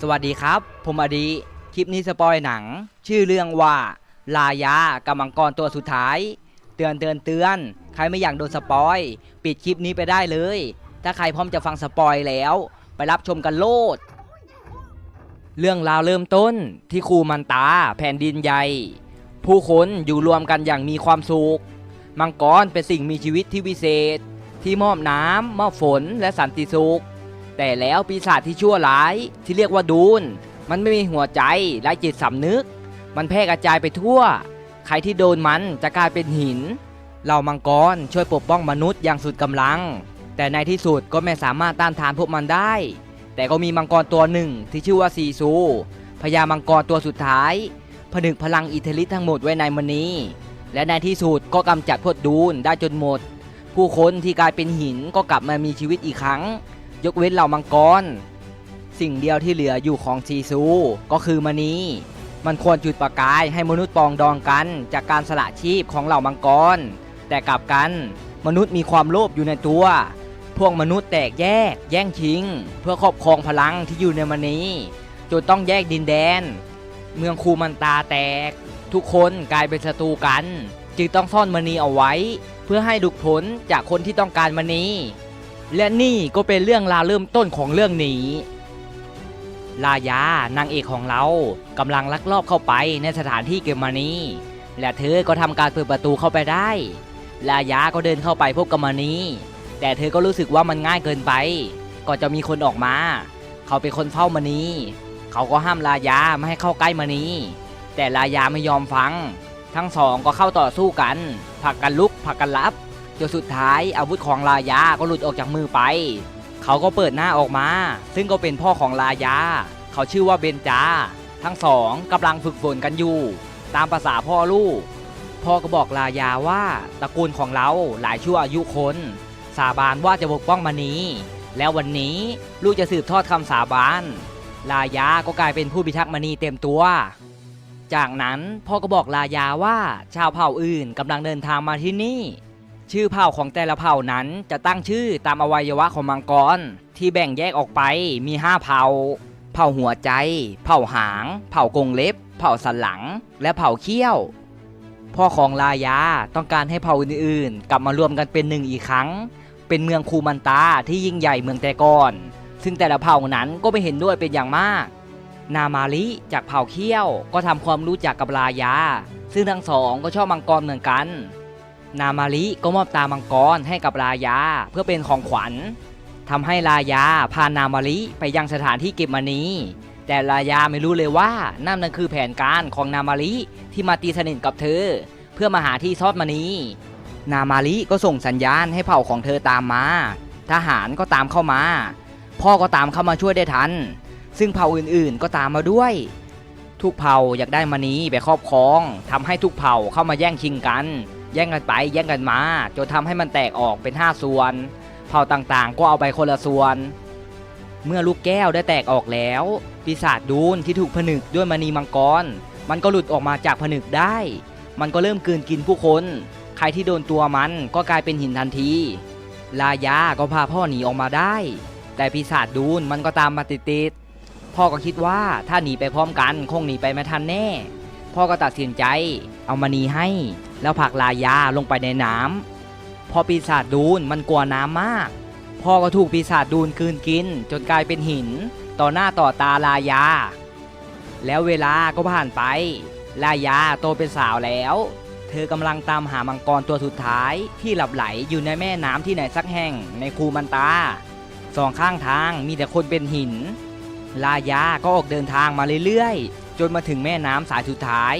สวัสดีครับ ผมอดี คลิปนี้สปอยหนัง ชื่อเรื่องว่า ลายากับมังกรตัวสุดท้าย เตือนเตือนเตือน ใครไม่อยากโดนสปอย ปิดคลิปนี้ไปได้เลย ถ้าใครพร้อมจะฟังสปอยแล้ว ไปรับชมกันโลด เรื่องราวเริ่มต้นที่คูมันตาแผ่นดินใหญ่ ผู้คนอยู่รวมกันอย่างมีความสุข มังกรเป็นสิ่งมีชีวิตที่วิเศษ ที่มอบน้ำมอบฝนและสันติสุข แต่แล้วปีศาจที่ชั่วร้ายที่เรียกว่าดูน มันไม่มีหัวใจและจิตสำนึก มันแพร่กระจายไปทั่ว ใครที่โดนมันจะกลายเป็นหิน เหล่ามังกรช่วยปกป้องมนุษย์อย่างสุดกำลัง แต่ในที่สุดก็ไม่สามารถต้านทานพวกมันได้ แต่ก็มีมังกรตัวหนึ่งที่ชื่อว่าซีซูพญามังกรตัวสุดท้าย ผนึกพลังอิทธิฤทธิ์ทั้งหมดไว้ในมณีและในที่สุดก็กำจัดพวกดูนได้จนหมด ผู้คนที่กลายเป็นหินก็กลับมามีชีวิตอีกครั้ง ยกเว้นเหล่ามังกร สิ่งเดียวที่เหลืออยู่ของซีซู ก็คือมณีมันควรจุดประกายให้มนุษย์ปองดองกัน จากการสละชีพของเหล่ามังกร แต่กลับกันมนุษย์มีความโลภอยู่ในตัว พวกมนุษย์แตกแยก แย่งชิง เพื่อครอบครองพลังที่อยู่ในมณีจนต้องแยกดินแดน เมืองคูมันตาแตก ทุกคนกลายเป็นศัตรูกัน จึงต้องซ่อนมณีเอาไว้ เพื่อให้หลุดพ้นจากคนที่ต้องการมณี และนี่ก็เป็นเรื่องราวเริ่มต้นของเรื่องนี้ ลายานางเอกของเรากำลังลักลอบเข้าไปในสถานที่เก็บมณีและเธอก็ทำการเปิดประตูเข้าไปได้ ลายาก็เดินเข้าไปพบกับมณีแต่เธอก็รู้สึกว่ามันง่ายเกินไป ก็จะมีคนออกมา เขาเป็นคนเฝ้ามณีเขาก็ห้ามลายาไม่ให้เข้าใกล้มณีแต่ลายาไม่ยอมฟัง ทั้งสองก็เข้าต่อสู้กันผลักกันลุกผลักกันรับ จนสุดท้ายอาวุธของลายาก็หลุดออกจากมือไป เขาก็เปิดหน้าออกมา ซึ่งก็เป็นพ่อของลายา เขาชื่อว่าเบนจา ทั้งสองกำลังฝึกฝนกันอยู่ ตามภาษาพ่อลูก พ่อก็บอกลายาว่าตระกูลของเราหลายชั่วอายุคน สาบานว่าจะปกป้องมานี้ แล้ววันนี้ลูกจะสืบทอดคำสาบาน ลายาก็กลายเป็นผู้พิทักษ์มณีเต็มตัวจากนั้นพ่อก็บอกลายาว่าชาวเผ่าอื่นกำลังเดินทางมาที่นี่ ชื่อเผ่าของแต่ละเผ่านั้นจะตั้งชื่อตามอวัยวะของมังกร ที่แบ่งแยกออกไปมี 5 เผ่า เผ่าหัวใจ เผ่าหาง เผ่ากงเล็บ เผ่าสันหลัง และเผ่าเขี้ยว พ่อของลายาต้องการให้เผ่าอื่นๆ กลับมารวมกันเป็นหนึ่งอีกครั้ง เป็นเมืองคูมันตาที่ยิ่งใหญ่เมืองแต่ก่อน ซึ่งแต่ละเผ่านั้นก็ไม่เห็นด้วยเป็นอย่างมาก นามาลิจากเผ่าเขี้ยวก็ทำความรู้จักกับลายา ซึ่งทั้งสองก็ชอบมังกรเหมือนกัน นามาลิก็มอบตามังกรให้กับลายาเพื่อเป็นของขวัญทำให้ลายาพานามาลิไปยังสถานที่เก็บมณีแต่ลายาไม่รู้เลยว่านั่นนั่นคือแผนการของนามาลิที่มาตีสนิทกับเธอ เพื่อมาหาที่ซ่อนมณีนามาลิก็ส่งสัญญาณให้เผ่าของเธอตามมา ทหารก็ตามเข้ามา พ่อก็ตามเข้ามาช่วยได้ทัน ซึ่งเผ่าอื่นๆก็ตามมาด้วย ทุกเผ่าอยากได้มณีไปครอบครองทำให้ทุกเผ่าเข้ามาแย่งชิงกัน แย่งกันไปแย่งกันมา จนทำให้มันแตกออกเป็น 5 ส่วน เผ่าต่างๆ ก็เอาไปคนละส่วน เมื่อลูกแก้วได้แตกออกแล้ว ปีศาจดูนที่ถูกผนึกด้วยมณีมังกร มันก็หลุดออกมาจากผนึกได้ มันก็เริ่มกืนกินผู้คน ใครที่โดนตัวมันก็กลายเป็นหินทันที ลายาก็พาพ่อหนีออกมาได้ แต่ปีศาจดูนมันก็ตามมาติดๆพ่อก็คิดว่าถ้าหนีไปพร้อมกันคงหนีไปไม่ทันแน่ พ่อก็ตัดสินใจเอามณีให้ แล้วผลักลายาลงไปในน้ำพอปีศาจดูนมันกลัวน้ำมาก พ่อก็ถูกปีศาจดูนกลืนกิน จนกลายเป็นหิน ต่อหน้าต่อตาลายา แล้วเวลาก็ผ่านไป ลายาโตเป็นสาวแล้ว เธอกำลังตามหามังกรตัวสุดท้ายที่หลับไหลอยู่ในแม่น้ำที่ไหนสักแห่งในคูมันตาสองข้างทางมีแต่คนเป็นหิน ลายาก็ออกเดินทางมาเรื่อยๆ จนมาถึงแม่น้ำสายสุดท้าย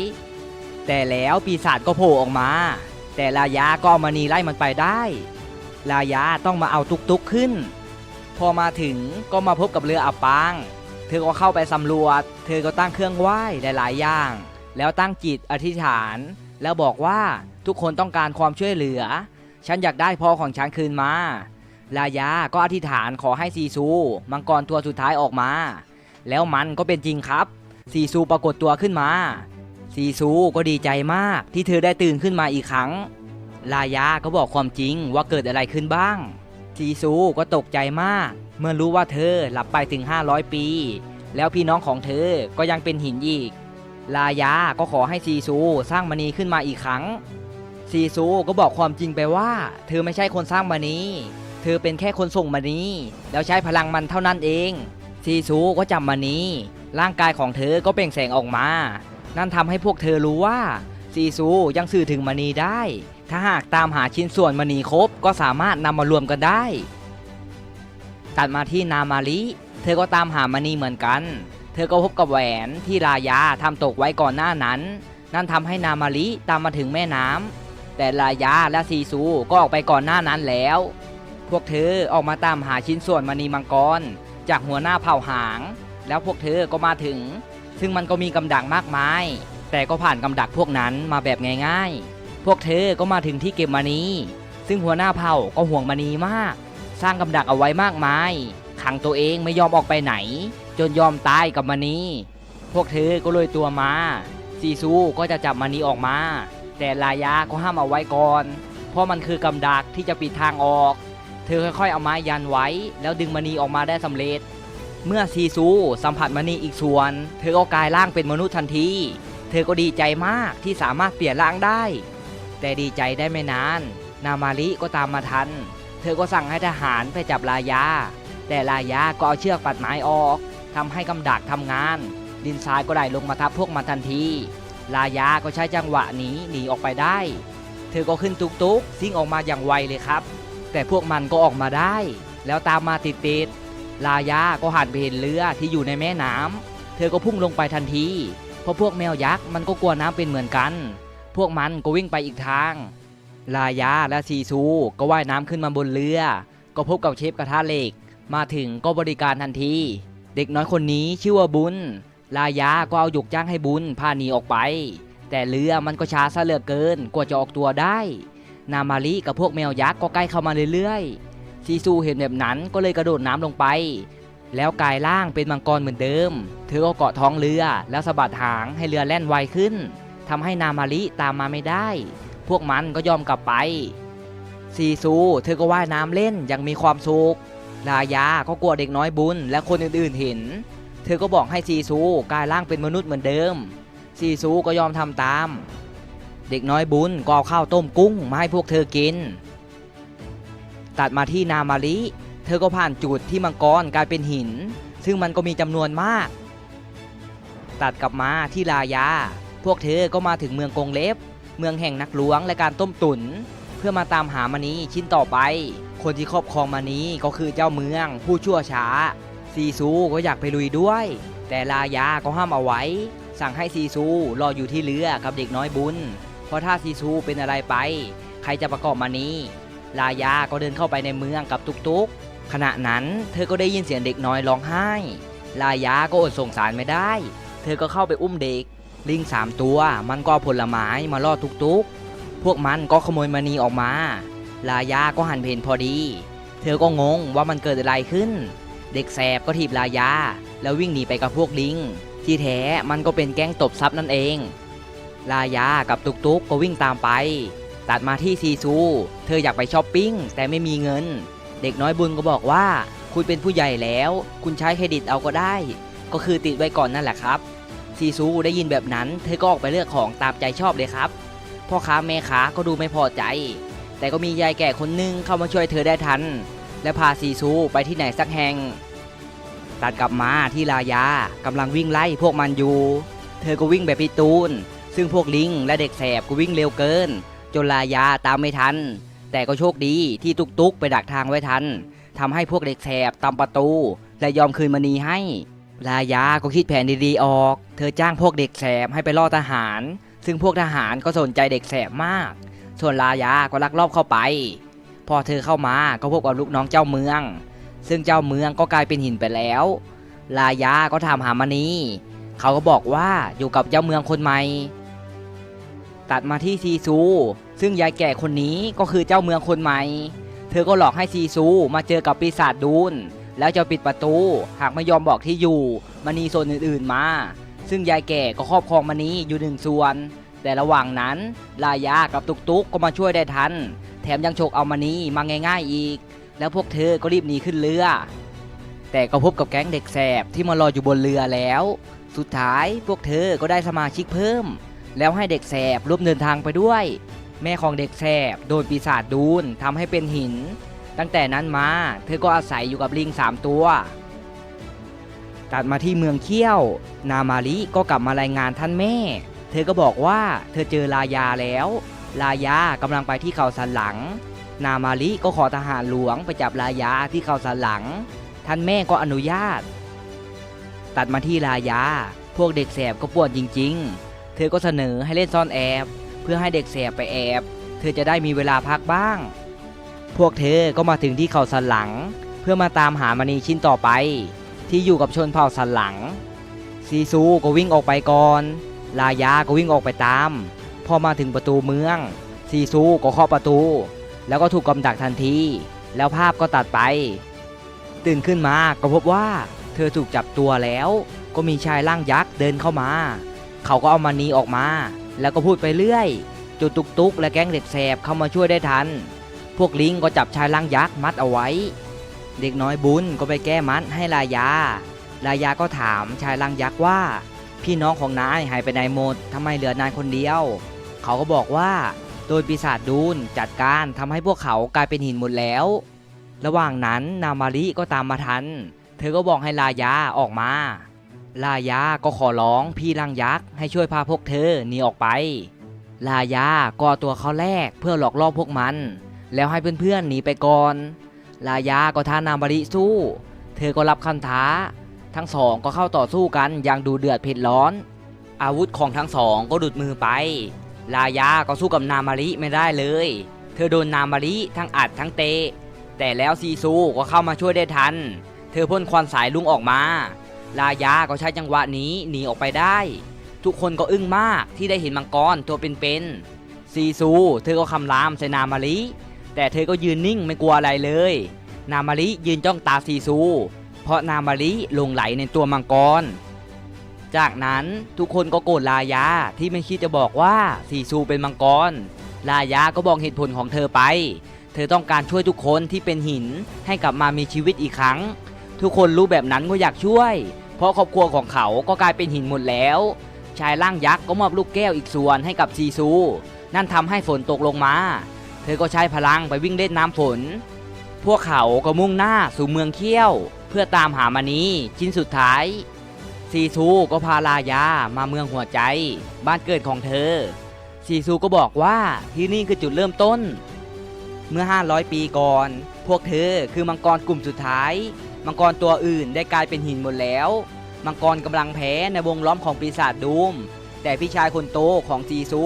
แต่แล้วปีศาจก็โผล่ออกมา แต่ลายาก็เอามานีไล่มันไปได้ ลายาต้องมาเอาตุกตุกๆขึ้น พอมาถึงก็มาพบกับเรืออับปาง เธอก็เข้าไปสำรวจ เธอก็ตั้งเครื่องไหว้หลายๆอย่าง แล้วตั้งจิตอธิษฐาน แล้วบอกว่าทุกคนต้องการความช่วยเหลือ ฉันอยากได้พ่อของฉันคืนมา ลายาก็อธิษฐานขอให้ซีซู มังกรตัวสุดท้ายออกมา แล้วมันก็เป็นจริงครับ ซีซูปรากฏตัวขึ้นมา ซีซูก็ดีใจมากที่เธอได้ตื่นขึ้นมาอีกครั้ง ลายาก็บอกความจริงว่าเกิดอะไรขึ้นบ้าง ซีซูก็ตกใจมาก เมื่อรู้ว่าเธอหลับไปถึง 500 ปี แล้วพี่น้องของเธอก็ยังเป็นหินอีก ลายาก็ขอให้ซีซูสร้างมณีขึ้นมาอีกครั้ง ซีซูก็บอกความจริงไปว่า เธอไม่ใช่คนสร้างมณีเธอเป็นแค่คนส่งมณีแล้วใช้พลังมันเท่านั้นเอง ซีซูก็จำมณีร่างกายของเธอก็เปล่งแสงออกมา นั่นทำให้พวกเธอรู้ว่าซีซูยังสื่อถึงมณีได้ ถ้าหากตามหาชิ้นส่วนมณีครบก็สามารถนำมารวมกันได้ ตัดมาที่นามาลิเธอก็ตามหามณีเหมือนกัน เธอก็พบกับแหวนที่รายาทำตกไว้ก่อนหน้านั้น นั่นทำให้นามาลิตามมาถึงแม่น้ำแต่รายาและซีซูก็ออกไปก่อนหน้านั้นแล้ว พวกเธอออกมาตามหาชิ้นส่วนมณีมังกร จากหัวหน้าเผ่าหาง แล้วพวกเธอก็มาถึง ซึ่งมันก็มีกำดักมากมาย แต่ก็ผ่านกำดักพวกนั้นมาแบบง่ายๆ พวกเธอก็มาถึงที่เก็บมณีซึ่งหัวหน้าเผ่าก็ห่วงมณีมาก สร้างกำดักเอาไว้มากมาย ขังตัวเองไม่ยอมออกไปไหน จนยอมตายกับมณีพวกเธอก็เลยตัวมาซีซูก็จะจับมณีออกมา แต่ลายาก็ห้ามเอาไว้ก่อน เพราะมันคือกำดักที่จะปิดทางออก เธอค่อยๆเอาไม้ยันไว้ แล้วดึงมณีออกมาได้สำเร็จ เมื่อซีซูสัมผัสมณีอีกส่วน เธอก็กลายร่างเป็นมนุษย์ทันที เธอก็ดีใจมากที่สามารถเปลี่ยนร่างได้ แต่ดีใจได้ไม่นาน นามาริก็ตามมาทัน เธอก็สั่งให้ทหารไปจับลายา แต่ลายาก็เอาเชือกปัดไม้ออกทำให้กำดักทำงาน ดินทรายก็ได้ลงมาทับพวกมันทันที ลายาก็ใช้จังหวะนี้หนีออกไปได้ เธอก็ขึ้นตุกตุกๆซิ่งออกมาอย่างไวเลยครับ แต่พวกมันก็ออกมาได้ แล้วตามมาติดติดๆ ลายาก็หันไปเห็นเรือที่อยู่ในแม่น้ำเธอก็พุ่งลงไปทันที เพราะพวกแมวยักษ์มันก็กลัวน้ำเป็นเหมือนกัน พวกมันก็วิ่งไปอีกทาง ลายาและซีซูก็ว่ายน้ำขึ้นมาบนเรือ ก็พบกับเชฟกระทะเหล็ก มาถึงก็บริการทันที เด็กน้อยคนนี้ชื่อว่าบุญ ลายาก็เอาหยกจ้างให้บุญพาหนีออกไป แต่เรือมันก็ช้าซะเหลือเกินกว่าจะออกตัวได้ นามาริกับพวกแมวยักษ์ก็ใกล้เข้ามาเรื่อยๆ ซีซูเห็นแบบนั้นก็เลยกระโดดน้ำลงไป แล้วกลายร่างเป็นมังกรเหมือนเดิม เธอก็เกาะท้องเรือแล้วสะบัดหางให้เรือแล่นไวขึ้นทำให้นามาริตามมาไม่ได้ พวกมันก็ยอมกลับไป ซีซูเธอก็ว่ายน้ำเล่นย่างมีความสุขลายาก็กลัวเด็กน้อยบุญและคนอื่นๆเห็น เธอก็บอกให้ซีซูกลายร่างเป็นมนุษย์เหมือนเดิม ซีซูก็ยอมทำตาม เด็กน้อยบุญก็เอาข้าวต้มกุ้งมาให้พวกเธอกิน ตัดมาที่นามาริเธอก็ผ่านจุดที่มังกรกลายเป็นหิน ซึ่งมันก็มีจำนวนมาก ตัดกลับมาที่ลายา พวกเธอก็มาถึงเมืองกงเล็บ เมืองแห่งนักล้วงและการต้มตุนเพื่อมาตามหามณีชิ้นต่อไป คนที่ครอบครองมณีก็คือเจ้าเมือง ผู้ชั่วช้า ซีซูก็อยากไปลุยด้วย แต่ลายาก็ห้ามเอาไว้ สั่งให้ซีซูรออยู่ที่เรือกับเด็กน้อยบุญ เพราะถ้าซีซูเป็นอะไรไป ใครจะประกอบมณี ลายาก็เดินเข้าไปในเมืองกับตุกตุกขณะนั้นเธอก็ได้ยินเสียงเด็กน้อยร้องไห้ ลายาก็อดสงสารไม่ได้ เธอก็เข้าไปอุ้มเด็ก ลิงสามตัวมันก็ผลไม้มาล่อตุกตุกพวกมันก็ขโมยมณีออกมา ลายาก็หันเพนพอดี เธอก็งงว่ามันเกิดอะไรขึ้น เด็กแสบก็ถีบลายา แล้ววิ่งหนีไปกับพวกลิง ที่แท้มันก็เป็นแก๊งตบทรัพย์นั่นเอง ลายากับตุกตุกก็วิ่งตามไป ตัดมาที่ซีซู เธออยากไปช้อปปิ้งแต่ไม่มีเงิน เด็กน้อยบุญก็บอกว่า คุณเป็นผู้ใหญ่แล้ว คุณใช้เครดิตเอาก็ได้ ก็คือติดไว้ก่อนนั่นแหละครับ ซีซูได้ยินแบบนั้น เธอก็ออกไปเลือกของตามใจชอบเลยครับ พ่อค้าแม่ค้าก็ดูไม่พอใจ แต่ก็มียายแก่คนหนึงเข้ามาช่วยเธอได้ทัน และพาซีซูไปที่ไหนสักแห่ง ตัดกลับมาที่ลายากำลังวิ่งไล่พวกมันอยู่ เธอก็วิ่งแบบพี่ตูน ซึ่งพวกลิงและเด็กแสบก็วิ่งเร็วเกิน จนลายาตามไม่ทัน แต่ก็โชคดีที่ตุกตุกไปดักทางไว้ทันทำให้พวกเด็กแสบตามประตู และยอมคืนมณีให้ ลายาก็คิดแผนดีๆออก เธอจ้างพวกเด็กแสบให้ไปล่อทหาร ซึ่งพวกทหารก็สนใจเด็กแสบมาก ส่วนลายาก็ลักลอบเข้าไป พอเธอเข้ามาก็พบกับลูกน้องเจ้าเมือง ซึ่งเจ้าเมืองก็กลายเป็นหินไปแล้ว ลายาก็ถามหามณีเขาก็บอกว่าอยู่กับเจ้าเมืองคนใหม่ ตัดมาที่ซีซู ซึ่งยายแก่คนนี้ก็คือเจ้าเมืองคนใหม่ เธอก็หลอกให้ซีซูมาเจอกับปีศาจดูน แล้วจะปิดประตู หากไม่ยอมบอกที่อยู่มณีโซนอื่นๆมา ซึ่งยายแก่ก็ครอบครองมณีอยู่หนึ่งส่วน แต่ระหว่างนั้นลายากับตุกตุกก็มาช่วยได้ทัน แถมยังฉกเอามณีมาง่าย ๆอีก แล้วพวกเธอก็รีบหนีขึ้นเรือ แต่ก็พบกับแก๊งเด็กแสบที่มารออยู่บนเรือแล้ว สุดท้ายพวกเธอก็ได้สมาชิกเพิ่ม แล้วให้เด็กแสบร่วมเดินทางไปด้วย แม่ของเด็กแสบโดนปีศาจดูนทำให้เป็นหิน ตั้งแต่นั้นมาเธอก็อาศัยอยู่กับลิงสามตัว ตัดมาที่เมืองเขี้ยว นามาริก็กลับมารายงานท่านแม่ เธอก็บอกว่าเธอเจอลายาแล้ว ลายากำลังไปที่เขาสันหลัง นามาริก็ขอทหารหลวงไปจับลายาที่เขาสันหลัง ท่านแม่ก็อนุญาต ตัดมาที่ลายา พวกเด็กแสบก็ปวดจริง ๆ เธอก็เสนอให้เล่นซ่อนแอบเพื่อให้เด็กแสบไปแอบ เธอจะได้มีเวลาพักบ้าง พวกเธอก็มาถึงที่เขาสันหลัง เพื่อมาตามหามณีชิ้นต่อไป ที่อยู่กับชนเผ่าสันหลัง ซีซูก็วิ่งออกไปก่อน ลายาก็วิ่งออกไปตาม พอมาถึงประตูเมือง ซีซูก็เคาะประตู แล้วก็ถูกกำดักทันที แล้วภาพก็ตัดไป ตื่นขึ้นมาก็พบว่า เธอถูกจับตัวแล้ว ก็มีชายร่างยักษ์เดินเข้ามา เขาก็เอามานีออกมา แล้วก็พูดไปเรื่อยจุดตุกตุกและแก๊งเด็กแสบเข้ามาช่วยได้ทัน พวกลิงก็จับชายร่างยักษ์มัดเอาไว้ เด็กน้อยบุญก็ไปแก้มัดให้ลายา ลายาก็ถามชายร่างยักษ์ว่า พี่น้องของนายหายไปไหนหมดทำไมเหลือนายคนเดียว เขาก็บอกว่า โดยปีศาจดูนจัดการทำให้พวกเขากลายเป็นหินหมดแล้ว ระหว่างนั้นนามาริก็ตามมาทัน เธอก็บอกให้ลายาออกมา ลายาก็ขอร้องพี่ร่างยักษ์ให้ช่วยพาพวกเธอหนีออกไป ลายาก็เอตัวเขาแลกเพื่อหลอกล่อพวกมัน แล้วให้เพื่อนๆหนีไปก่อน ลายาก็ท้านามาริสู้ เธอก็รับคำท้า ทั้งสองก็เข้าต่อสู้กันอย่างดูเดือดเผ็ดร้อน อาวุธของทั้งสองก็ดุดมือไป ลายาก็สู้กับนามาริไม่ได้เลย เธอโดนนามาริทั้งอัดทั้งเตะแต่แล้วซีซูก็เข้ามาช่วยได้ทัน เธอพ่นควันสายลุงออกมา ลายาก็ใช้จังหวะนี้หนีออกไปได้ ทุกคนก็อึ้งมากที่ได้เห็นมังกรตัวเป็นๆซีซู เธอก็คำรามใส่นามาริแต่เธอก็ยืนนิ่งไม่กลัวอะไรเลย นามาริยืนจ้องตาซีซู เพราะนามาริลงไหลในตัวมังกร จากนั้นทุกคนก็โกรธลายาที่ไม่คิดจะบอกว่าซีซูเป็นมังกร ลายาก็บอกเหตุผลของเธอไป เธอต้องการช่วยทุกคนที่เป็นหินให้กลับมามีชีวิตอีกครั้ง ทุกคนรู้แบบนั้นก็อยากช่วย เพราะครอบครัวของเขาก็กลายเป็นหินหมดแล้ว ชายร่างยักษ์ก็มอบลูกแก้วอีกส่วนให้กับซีซู นั่นทำให้ฝนตกลงมา เธอก็ใช้พลังไปวิ่งเล่นน้ำฝน พวกเขาก็มุ่งหน้าสู่เมืองเขี้ยว เพื่อตามหามานีชิ้นสุดท้าย ซีซูก็พาลายามาเมืองหัวใจ บ้านเกิดของเธอ ซีซูก็บอกว่าที่นี่คือจุดเริ่มต้น เมื่อ 500 ปีก่อน พวกเธอคือมังกรกลุ่มสุดท้าย มังกรตัวอื่นได้กลายเป็นหินหมดแล้ว มังกรกำลังแพ้ในวงล้อมของปีศาจดูม แต่พี่ชายคนโตของซีซู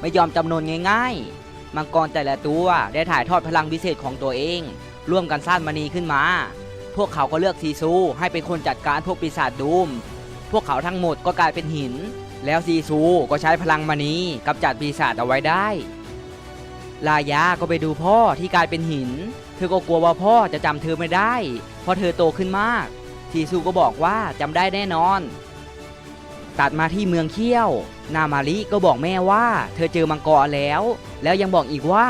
ไม่ยอมจำนนง่ายๆ มังกรแต่ละตัวได้ถ่ายทอดพลังพิเศษของตัวเอง ร่วมกันสร้างมณีขึ้นมา พวกเขาก็เลือกซีซูให้เป็นคนจัดการพวกปีศาจดูม พวกเขาทั้งหมดก็กลายเป็นหิน แล้วซีซูก็ใช้พลังมณีกำจัดปีศาจเอาไว้ได้ ลายาก็ไปดูพ่อที่กลายเป็นหิน ธอก็กลัวว่าพ่อจะจำเธอไม่ได้ เพราะเธอโตขึ้นมากซีซูก็บอกว่าจำได้แน่นอน ตัดมาที่เมืองเขี้ยว นามาริก็บอกแม่ว่า เธอเจอมังกรแล้ว แล้วยังบอกอีกว่า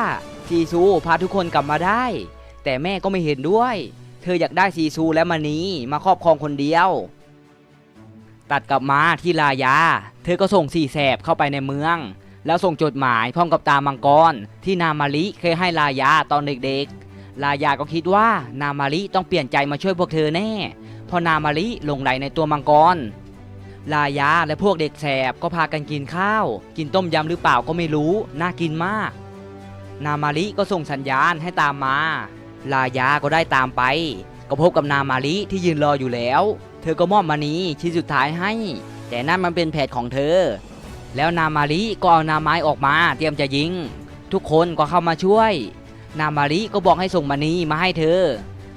ซีซูพาทุกคนกลับมาได้ แต่แม่ก็ไม่เห็นด้วย เธออยากได้ซีซูและมานีมาครอบครองคนเดียว ตัดกลับมาที่ลายา เธอก็ส่งสี่แสบเข้าไปในเมือง แล้วส่งจดหมายพร้อมกับตามังกรที่นามาริเคยให้ลายาตอนเด็กๆ ลายาก็คิดว่านามาริต้องเปลี่ยนใจมาช่วยพวกเธอแน่เพราะนามาริหลงไหลในตัวมังกร ลายาและพวกเด็กแสบก็พากันกินข้าว กินต้มยำหรือเปล่าก็ไม่รู้ น่ากินมาก นามาริก็ส่งสัญญาณให้ตามมา ลายาก็ได้ตามไป ก็พบกับนามาริที่ยืนรออยู่แล้ว เธอก็มอบมานีชิ้นสุดท้ายให้ แต่นั่นมันเป็นแผนของเธอ แล้วนามาริก็เอานาไม้ออกมา เตรียมจะยิง ทุกคนก็เข้ามาช่วย นามาริก็บอกให้ส่งมานีมาให้เธอ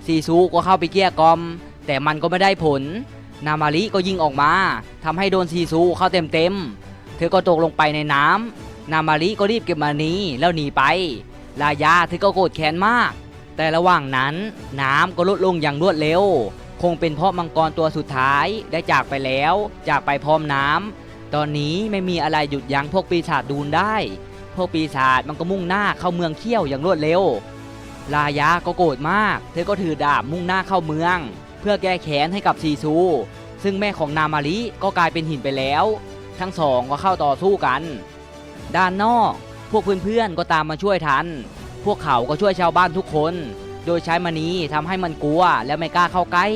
ซีซูก็เข้าไปเกลี้ยกล่อม แต่มันก็ไม่ได้ผล นามาริก็ยิงออกมาทำให้โดนซีซูเข้าเต็มเต็มๆ เธอก็ตกลงไปในน้ำนามาริก็รีบเก็บมานีแล้วหนีไป ลายาเธอก็โกรธแค้นมาก แต่ระหว่างนั้นน้ำก็ลดลงอย่างรวดเร็ว คงเป็นเพราะมังกรตัวสุดท้ายได้จากไปแล้ว จากไปพร้อมน้ำตอนนี้ไม่มีอะไรหยุดยั้งพวกปีศาจดูนได้ พวกปีศาจมันก็มุ่งหน้าเข้าเมืองเขี้ยวอย่างรวดเร็ว ลายาก็โกรธมาก เธอก็ถือดาบมุ่งหน้าเข้าเมือง เพื่อแก้แค้นให้กับซีซู ซึ่งแม่ของนามาริก็กลายเป็นหินไปแล้ว ทั้งสองก็เข้าต่อสู้กัน ด้านนอก พวกเพื่อนๆก็ตามมาช่วยทัน พวกเขาก็ช่วยชาวบ้านทุกคน โดยใช้มณีทำให้มันกลัวและไม่กล้าเข้าใกล้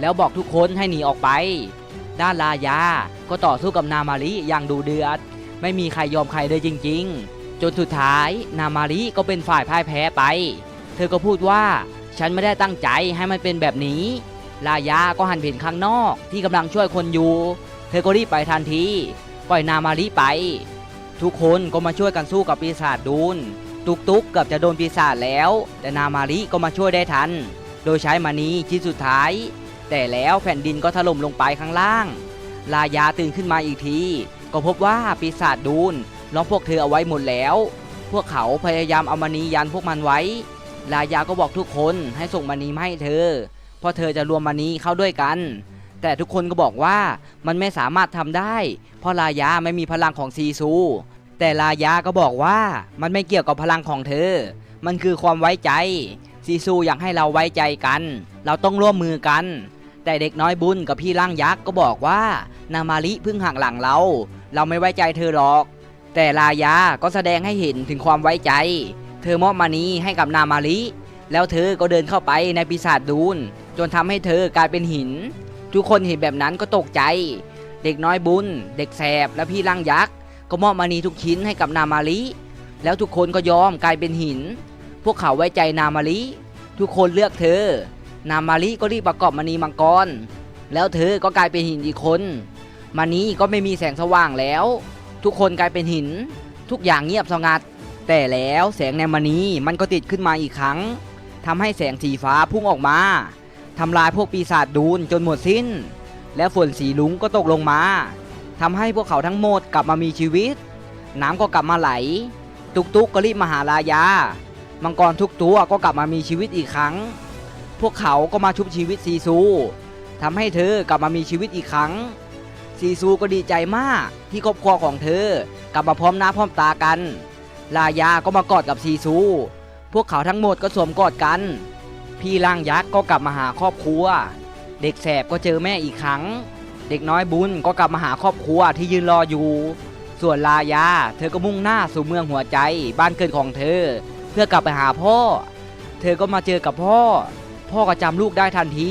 แล้วบอกทุกคนให้หนีออกไป ด้านลายาก็ต่อสู้กับนามาริอย่างดูเดือด ไม่มีใครยอมใครเลยจริง ๆ จนสุดท้ายนามาริก็เป็นฝ่ายพ่ายแพ้ไป เธอก็พูดว่าฉันไม่ได้ตั้งใจให้มันเป็นแบบนี้ ลายาก็หันเห็นข้างนอกที่กำลังช่วยคนอยู่ เธอก็รีบไปทันที ปล่อยนามาริไป ทุกคนก็มาช่วยกันสู้กับปีศาจดูน ตุกตุกเกือบจะโดนปีศาจแล้ว แต่นามาริก็มาช่วยได้ทัน โดยใช้มานีชิ้นสุดท้าย แต่แล้วแผ่นดินก็ถล่มลงไปข้างล่าง ลายาตื่นขึ้นมาอีกที ก็พบว่าปีศาจดูนล้อมพวกเธอเอาไว้หมดแล้ว พวกเขาพยายามเอามานียันพวกมันไว้ ลายาก็บอกทุกคนให้ส่งมานีมาให้เธอ เพราะเธอจะรวมมานีเข้าด้วยกัน แต่ทุกคนก็บอกว่ามันไม่สามารถทำได้ เพราะลายาไม่มีพลังของซีซู แต่ลายาก็บอกว่ามันไม่เกี่ยวกับพลังของเธอ มันคือความไว้ใจ ซีซูอยากให้เราไว้ใจกัน เราต้องร่วมมือกันแต่เด็กน้อยบุญกับพี่ร่างยักษ์ก็บอกว่า นามาริเพิ่งหักหลังเรา เราไม่ไว้ใจเธอหรอก แต่ลายาก็แสดงให้เห็นถึงความไว้ใจ เธอมอบมานี้ให้กับนามาริแล้วเธอก็เดินเข้าไปในปีศาจดูน จนทำให้เธอกลายเป็นหิน ทุกคนเห็นแบบนั้นก็ตกใจ เด็กน้อยบุญ เด็กแสบและพี่ร่างยักษ์ก็มอบมานีทุกชิ้นให้กับนามาริแล้วทุกคนก็ยอมกลายเป็นหิน พวกเขาไว้ใจนามาริทุกคนเลือกเธอ นามาริก็รีบประกอบมณีมังกร แล้วเธอก็กลายเป็นหินอีกคน มานี้ก็ไม่มีแสงสว่างแล้ว ทุกคนกลายเป็นหิน ทุกอย่างเงียบสงัด แต่แล้วแสงในมณีมันก็ติดขึ้นมาอีกครั้งทำให้แสงสีฟ้าพุ่งออกมาทำลายพวกปีศาจดูนจนหมดสิ้น แล้วฝนสีลุงก็ตกลงมาทำให้พวกเขาทั้งหมดกลับมามีชีวิต น้ำก็กลับมาไหล ตุกตุกก็รีบมาหาลายา มังกรทุกตัวก็กลับมามีชีวิตอีกครั้ง พวกเขาก็มาชุบชีวิตซีซูทำให้เธอกลับมามีชีวิตอีกครั้ง ซีซูก็ดีใจมากที่ครอบครัวของเธอกลับมาพร้อมหน้าพร้อมตากัน ลายาก็มากอดกับซีซู พวกเขาทั้งหมดก็สวมกอดกัน พี่ร่างยักษ์ก็กลับมาหาครอบครัว เด็กแสบก็เจอแม่อีกครั้ง เด็กน้อยบุญก็กลับมาหาครอบครัวที่ยืนรออยู่ ส่วนลายาเธอก็มุ่งหน้าสู่เมืองหัวใจบ้านเกิดของเธอ เพื่อกลับไปหาพ่อ เธอก็มาเจอกับพ่อ พ่อก็จำลูกได้ทันที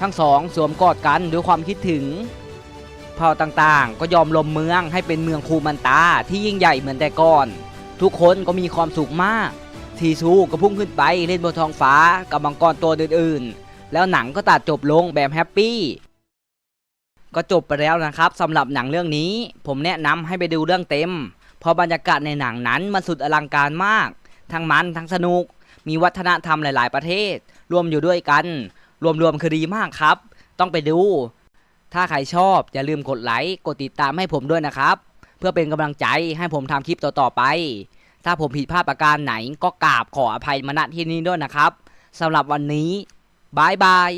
ทั้งสองสวมกอดกันด้วยความคิดถึง เผ่าต่างๆ ก็ยอมลมเมืองให้เป็นเมืองคูมันตาที่ยิ่งใหญ่เหมือนแต่ก่อน ทุกคนก็มีความสุขมาก ทีซูก็พุ่งขึ้นไปเล่นบนท้องฟ้ากับมังกรตัวอื่นๆ แล้วหนังก็ตัดจบลงแบบแฮปปี้ก็จบไปแล้วนะครับสำหรับหนังเรื่องนี้ ผมแนะนำให้ไปดูเรื่องเต็ม เพราะบรรยากาศในหนังนั้นมันสุดอลังการมาก ทั้งมันทั้งสนุก มีวัฒนธรรมหลาย ๆ ประเทศ รวมอยู่ด้วยกัน รวมๆคือดีมากครับ ต้องไปดู ถ้าใครชอบอย่าลืมกดไลค์กดติดตามให้ผมด้วยนะครับ เพื่อเป็นกำลังใจให้ผมทำคลิปต่อๆไป ถ้าผมผิดพลาดประการไหนก็กราบขออภัยมาณที่นี้ด้วยนะครับสำหรับวันนี้บายบาย